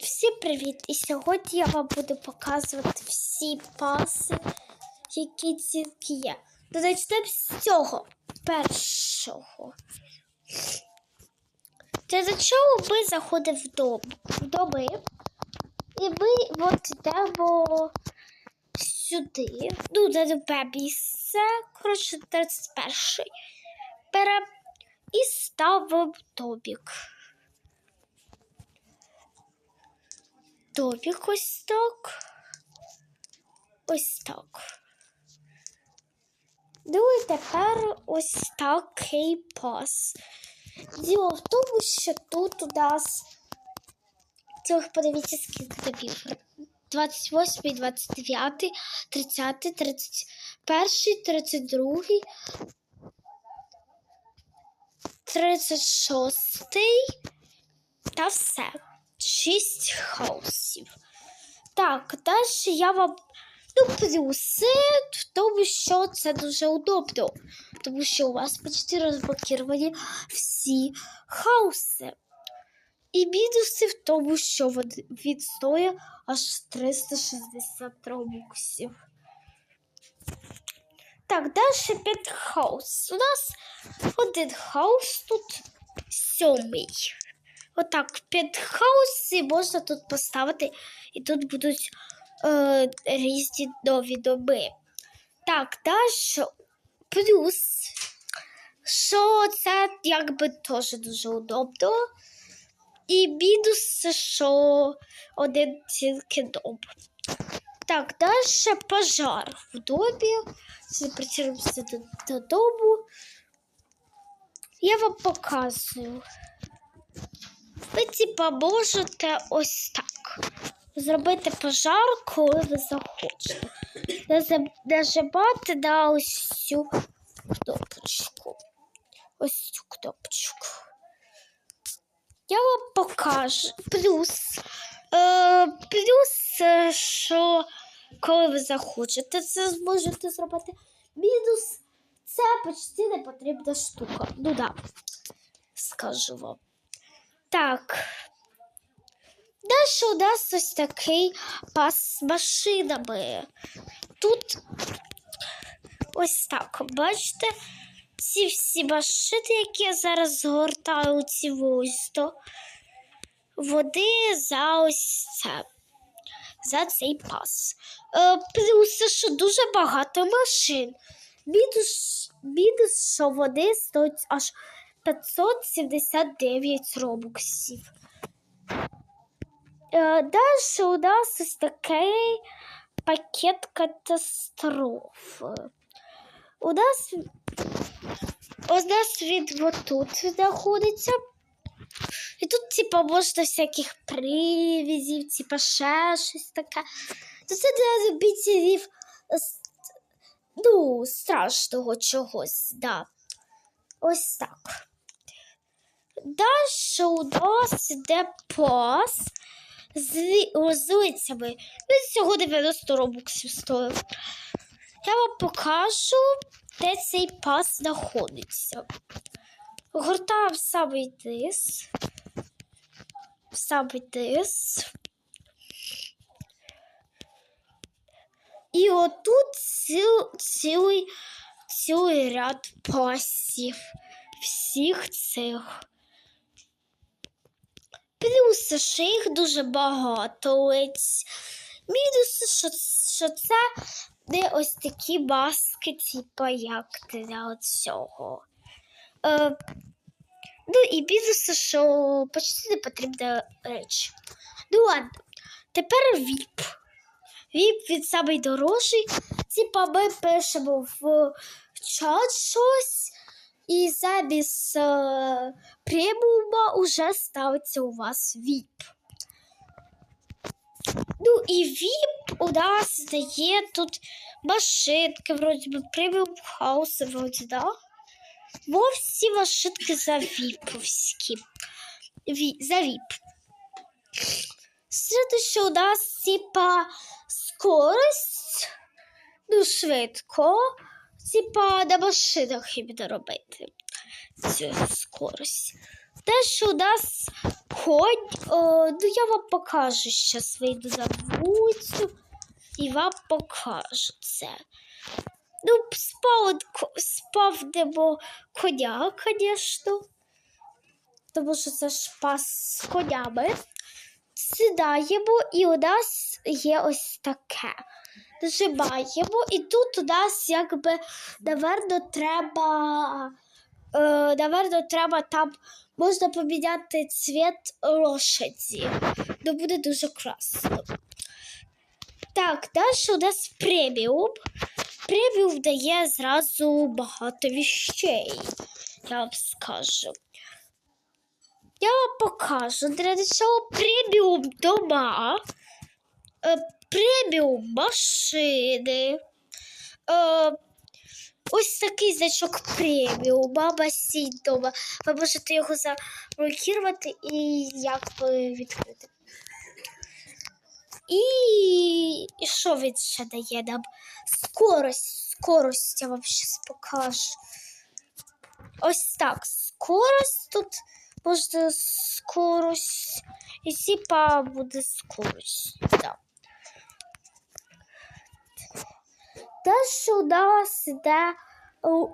Всім привіт! І сьогодні я вам буду показувати всі паси, які тільки є. Ну, Почнемо з цього першого. До чого ми заходимо в дом, в доми. І ми от йдемо сюди. Ну, на любе місце. Коротше, 31 Беремо і ставимо домик. Домик ось так. Ось так. Ну і тепер ось такий пас. Діло в тому, що тут у нас цілих подивіться, скільки тобів. 28, 29, 30, 31, 32, 36 та все. Шість хаусів. Так, далі я вам ну, плюси в тому, що це дуже удобно, тому що у вас почти розблокіровані всі хауси. І мінуси в тому, що він- він стоїть аж 360 робоксів. Так, далі пентхаус. У нас один хаус тут сьомий. Отак, пентхауси можна тут поставити, і тут будуть е, різні нові доми. Так, далі плюс, що це якби теж дуже удобно. І мінус, що один тільки дом. Так, далі пожар в домі. До, додому. Я вам показую. Ви типа можете ось так зробити пожар, коли ви захочете. Нажимати на ось цю кнопочку. Ось цю кнопочку. Я вам покажу. Плюс, е, плюс, е, що коли ви захочете, це зможете зробити. Мінус це почти не потрібна штука. Ну да, скажу вам. Так. Далі у нас ось такий пас з машинами. Тут ось так, бачите, ці всі машини, які я зараз згортаю ці войсто, вони за ось це, за цей пас. Е, плюс, що дуже багато машин. Мінус, мінус, що вони стоять аж 579 робоксів. Е, Далі у нас ось такий пакет катастроф. У нас, у нас він отут знаходиться. І тут, типа, можна всяких привізів, типа ще щось таке. То це для любителів ну, страшного чогось, да. Ось так. Далі у нас іде пас з лозицями. Він всього 90 робоксів стоїв. Я вам покажу, де цей пас знаходиться. Гортаємо самий низ. Самий низ. І отут ціл, цілий, цілий ряд пасів. Всіх цих. Плюси, що їх дуже багато. ось. Мінуси, що, що це не ось такі маски, типу, як для цього. Е, ну і мінуси, що почти не потрібна реч. Ну ладно, тепер VIP. VIP він самий дорожчий. Типа ми пишемо в чат щось. І замість е, преміума уже ставиться у вас VIP. Ну і VIP у нас дає тут машинки, вроді би преміум хауси, вроді, да? Всі машинки за віповські. Ві, за VIP. Следующее у нас типа скорость, ну швидко, типа на машинах іменно робити цю скорость. Що у нас Ходь, о, ну я вам покажу, зараз вийду за вулицю і вам покажу це. Ну, спав, спав небо коня, звісно. Тому що це ж пас з конями. Сідаємо, і у нас є ось таке. Нажимаємо, і тут у нас якби, наверно, треба. Е, наверно, треба там можна поміняти цвіт лошаді. Ну, буде дуже красно. Так, далі у нас преміум. Преміум дає зразу багато віщей, я вам скажу. Я вам покажу для начала преміум дома, е, преміум машини. Ось такий значок преміум, басейн дома. Ви можете його заблокувати і якби відкрити. І і що він ще дає нам? Скорость. Скорость я вам зараз покажу. Ось так. Скорость тут можна скорость. І типа буде скорость. Да. Далі у нас йде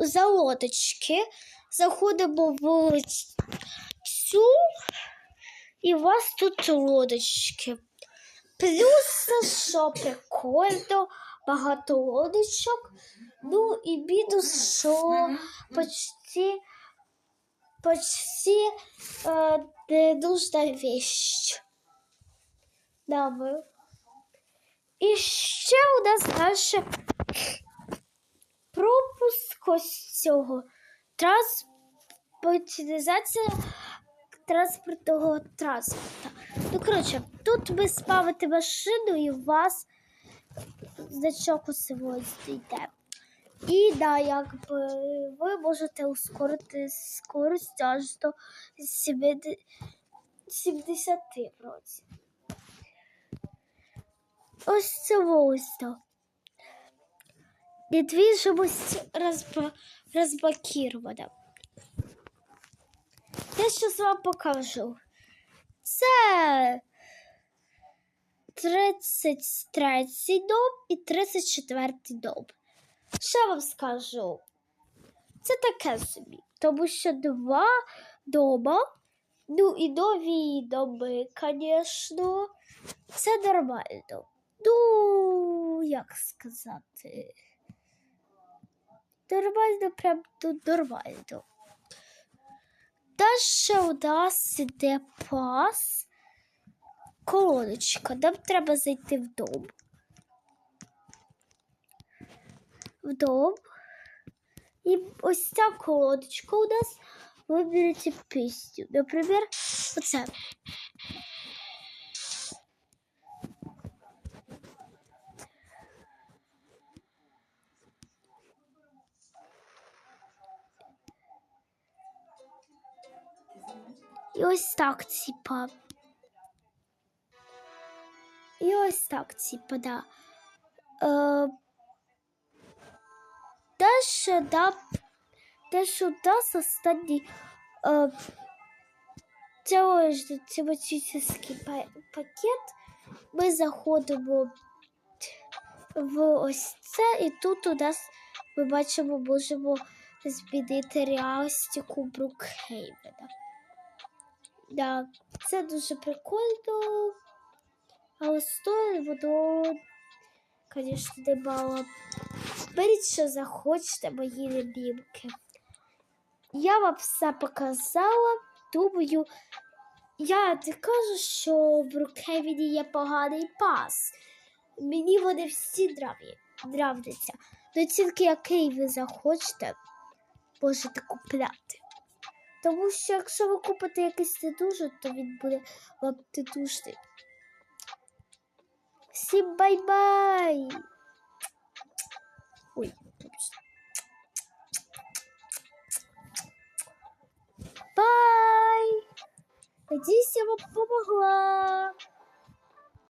за лодочки. Заходимо в цю, і у вас тут лодочки. Плюс, що прикольно, багато лодочок. Ну і мінус, що почти, почти е, не нужна вещь. Да. І ще у нас далі пропуск ось цього транспортизація транспортного транспорта. Ну, коротше, тут ви спавите машину і у вас значок усього йде. І да, якби ви можете ускорити скорость аж до 70 70 вроді. Ось це ось то. Недвижимость розба... розблокирована. Я щось вам покажу. Це 33 дом і 34 дом. Що вам скажу? Це таке собі, тому що два дома, ну і нові доми, звісно, це нормально. Ну, як сказати? Нормально, прям тут нормально. Далі у нас іде пас, колодочка. Нам треба зайти в дом. В дом. І ось ця колодочка у нас виберете пісню. Наприклад, оце. І ось так, типа. І ось так, типа, да. Е, Дальше, да, дальше у нас останній е, тематичний пакет. Ми заходимо в ось це, і тут у нас ми бачимо, можемо змінити реалістику Брукхейвена. Да, це дуже прикольно. Але стоїть воно, звісно, немало. Беріть, що захочете, мої любімки. Я вам все показала. Думаю, я не кажу, що в Брукхевені є поганий пас. Мені вони всі нраві, нравляться. Ну тільки який ви захочете, можете купляти. Тому що якщо ви купите якийсь не то він буде вам не душний. Всім бай-бай! Ой, вибачте. Бай! Надіюсь, я вам помогла.